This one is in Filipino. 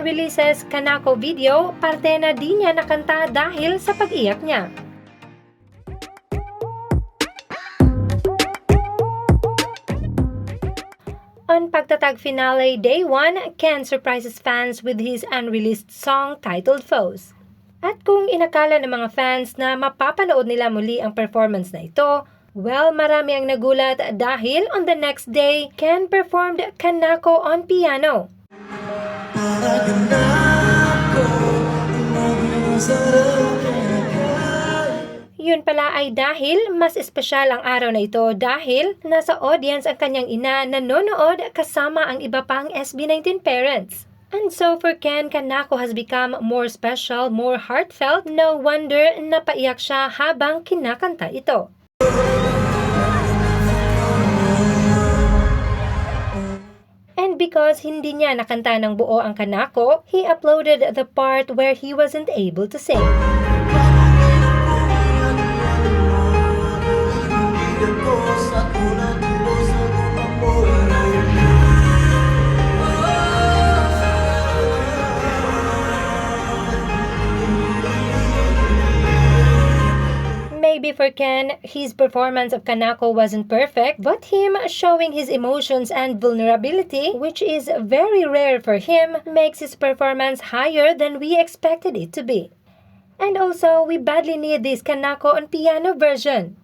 releases Kanako video, parte na di niya nakanta dahil sa pag-iyak niya. On pagtatag finale day 1, Ken surprises fans with his unreleased song titled Foes. At kung inakala ng mga fans na mapapanood nila muli ang performance na ito, well, marami ang nagulat dahil on the next day, Ken performed Kanako on piano. Yun pala ay dahil mas espesyal ang araw na ito dahil nasa audience ang kanyang ina nanonood kasama ang iba pang SB19 parents. And so for Ken, Kanako has become more special, more heartfelt. No wonder napaiyak siya habang kinakanta ito. Because hindi niya nakanta ng buo ang Kanako, he uploaded the part where he wasn't able to sing. For Ken, his performance of Kanako wasn't perfect, but him showing his emotions and vulnerability, which is very rare for him, makes his performance higher than we expected it to be. And also, we badly need this Kanako on piano version.